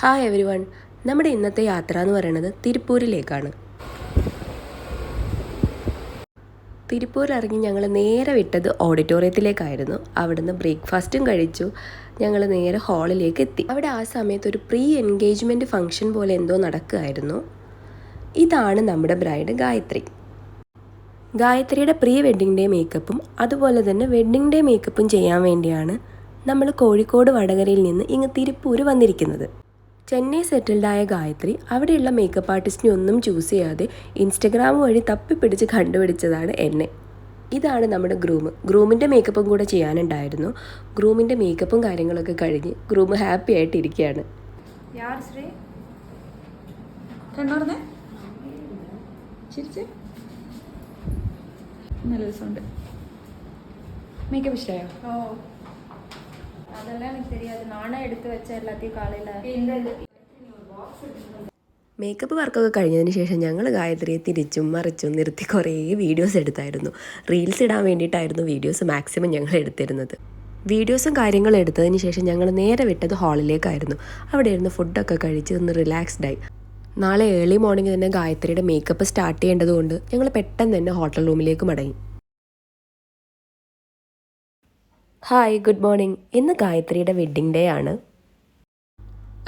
Hi every one നമ്മുടെ ഇന്നത്തെ യാത്ര എന്ന് പറയുന്നത് തിരുപ്പൂരിലേക്കാണ്. തിരുപ്പൂരിറങ്ങി ഞങ്ങൾ നേരെ വിട്ടത് ഓഡിറ്റോറിയത്തിലേക്കായിരുന്നു. അവിടുന്ന് ബ്രേക്ക്ഫാസ്റ്റും കഴിച്ചു. ഞങ്ങൾ നേരെ ഹാളിലേക്ക് എത്തി. അവിടെ ആ സമയത്ത് ഒരു പ്രീ എൻഗേജ്മെന്റ് ഫംഗ്ഷൻ പോലെ എന്തോ നടക്കുകയായിരുന്നു. ഇതാണ് നമ്മുടെ ബ്രൈഡ് ഗായത്രി. ഗായത്രിയുടെ പ്രീ വെഡ്ഡിംഗ് ഡേ മേക്കപ്പും അതുപോലെ തന്നെ വെഡ്ഡിംഗ് ഡേ മേക്കപ്പും ചെയ്യാൻ വേണ്ടിയാണ് നമ്മൾ കോഴിക്കോട് വടകരയിൽ നിന്ന് ഇങ്ങ് തിരുപ്പൂർ വന്നിരിക്കുന്നത്. ചെന്നൈ സെറ്റിൽഡായ ഗായത്രി അവിടെയുള്ള മേക്കപ്പ് ആർട്ടിസ്റ്റിനെ ഒന്നും ചൂസ് ചെയ്യാതെ ഇൻസ്റ്റഗ്രാം വഴി തപ്പിപ്പിടിച്ച് കണ്ടുപിടിച്ചതാണ് എന്നെ. ഇതാണ് നമ്മുടെ ഗ്രൂമ് ഗ്രൂമിന്റെ മേക്കപ്പും കൂടെ ചെയ്യാനുണ്ടായിരുന്നു. ഗ്രൂമിന്റെ മേക്കപ്പും കാര്യങ്ങളൊക്കെ കഴിഞ്ഞ് ഗ്രൂമ് ഹാപ്പി ആയിട്ടിരിക്കുകയാണ്. മേക്കപ്പ് ഇഷ്ടമായോ ഓ. அதெல்லாம் எனக்கு தெரியாது நானே எடுத்து வச்சேன் எல்லாத்தையும் காலையில் മേക്കപ്പ് വർക്കൊക്കെ കഴിഞ്ഞതിന് ശേഷം ഞങ്ങൾ ഗായത്രിയെ തിരിച്ചും മറിച്ചും നിർത്തി കുറേ വീഡിയോസ് എടുത്തായിരുന്നു റീൽസ് ഇടാൻ വേണ്ടിയിട്ടായിരുന്നു വീഡിയോസ് മാക്സിമം ഞങ്ങൾ എടുത്തിരുന്നത് വീഡിയോസും കാര്യങ്ങളും എടുത്തതിന് ശേഷം ഞങ്ങൾ നേരെ വിട്ടത് ഹാളിലേക്കായിരുന്നു അവിടെ ഇരുന്ന് ഫുഡൊക്കെ കഴിച്ച് ഒന്ന് റിലാക്സ്ഡായി നാളെ ഏർലി മോർണിംഗ് തന്നെ ഗായത്രിയുടെ മേക്കപ്പ് സ്റ്റാർട്ട് ചെയ്യേണ്ടതുകൊണ്ട് ഞങ്ങൾ പെട്ടെന്ന് തന്നെ ഹോട്ടൽ റൂമിലേക്ക് മടങ്ങി ഹായ് ഗുഡ് മോർണിംഗ് ഇന്ന് ഗായത്രിയുടെ വെഡ്ഡിംഗ് ഡേ ആണ്.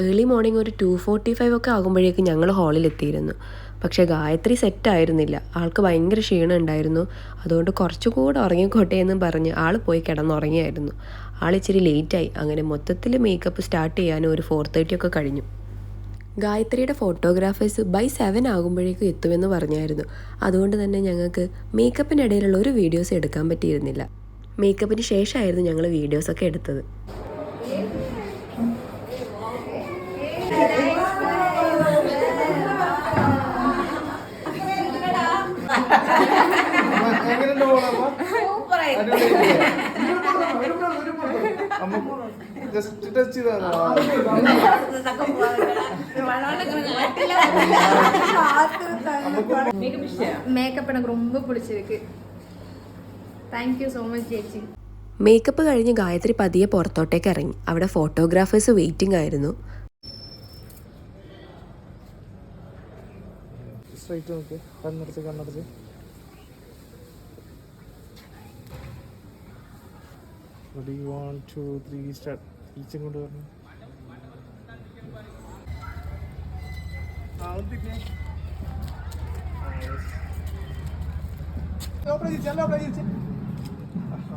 ഏർലി മോർണിംഗ് ഒരു ടു ഫോർട്ടി ഫൈവ് ഒക്കെ ആകുമ്പോഴേക്കും ഞങ്ങൾ ഹാളിൽ എത്തിയിരുന്നു. പക്ഷേ ഗായത്രി സെറ്റ് ആയിരുന്നില്ല. ആൾക്ക് ഭയങ്കര ക്ഷീണം ഉണ്ടായിരുന്നു. അതുകൊണ്ട് കുറച്ചുകൂടെ ഉറങ്ങിക്കോട്ടെ എന്ന് പറഞ്ഞ് ആൾ പോയി കിടന്നുറങ്ങിയായിരുന്നു. ആൾ ഇച്ചിരി ലേറ്റായി അങ്ങനെ മൊത്തത്തിൽ മേക്കപ്പ് സ്റ്റാർട്ട് ചെയ്യാനും ഒരു ഫോർ തേർട്ടി ഒക്കെ കഴിഞ്ഞു. ഗായത്രിയുടെ ഫോട്ടോഗ്രാഫേഴ്സ് ബൈ സെവൻ ആകുമ്പോഴേക്കും എത്തുമെന്ന് പറഞ്ഞായിരുന്നു. അതുകൊണ്ട് തന്നെ ഞങ്ങൾക്ക് മേക്കപ്പിനിടയിലുള്ള ഒരു വീഡിയോസ് എടുക്കാൻ പറ്റിയിരുന്നില്ല. മേക്കപ്പിന് ശേഷമായിരുന്നു ഞങ്ങൾ വീഡിയോസൊക്കെ എടുത്തത് ജസ്റ്റ് ടച്ച് ചെയ്താ மேக்கப் எனக்கு ரொம்ப பிடிச்சிருக்கு താങ്ക് യു സോ മച്ച് ചേച്ചി. മേക്കപ്പ് കഴിഞ്ഞ് ഗായത്രി പതിയെ പുറത്തോട്ടേക്ക് ഇറങ്ങി. അവിടെ ഫോട്ടോഗ്രാഫേഴ്സ് വെയിറ്റിംഗ് ആയിരുന്നു. ചെല്ലോ പ്രതീക്ഷ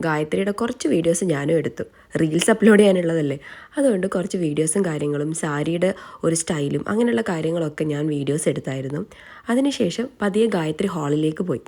ഗായത്രിയുടെ കുറച്ച് വീഡിയോസ് ഞാനും എടുത്തു. റീൽസ് അപ്ലോഡ് ചെയ്യാനുള്ളതല്ലേ? അതുകൊണ്ട് കുറച്ച് വീഡിയോസും കാര്യങ്ങളും സാരിയുടെ ഒരു സ്റ്റൈലും അങ്ങനെയുള്ള കാര്യങ്ങളൊക്കെ ഞാൻ വീഡിയോസ് എടുത്തായിരുന്നു. അതിനുശേഷം പതിയെ ഗായത്രി ഹാളിലേക്ക് പോയി.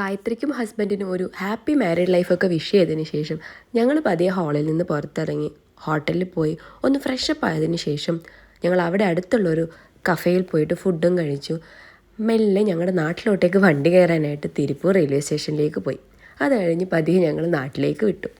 ഗായത്രിക്കും ഹസ്ബൻഡിനും ഒരു ഹാപ്പി മാരീഡ് ലൈഫൊക്കെ വിഷ് ചെയ്തതിന് ശേഷം ഞങ്ങൾ പതിയെ ഹാളിൽ നിന്ന് പുറത്തിറങ്ങി ഹോട്ടലിൽ പോയി ഒന്ന് ഫ്രഷപ്പ് ആയതിനു ശേഷം ഞങ്ങൾ അവിടെ അടുത്തുള്ളൊരു കഫേയിൽ പോയിട്ട് ഫുഡും കഴിച്ചു. മെല്ലെ ഞങ്ങളുടെ നാട്ടിലോട്ടേക്ക് വണ്ടി കയറാനായിട്ട് തിരുപ്പൂർ റെയിൽവേ സ്റ്റേഷനിലേക്ക് പോയി. അത് കഴിഞ്ഞ് പതിയെ ഞങ്ങൾ നാട്ടിലേക്ക് വിട്ടു.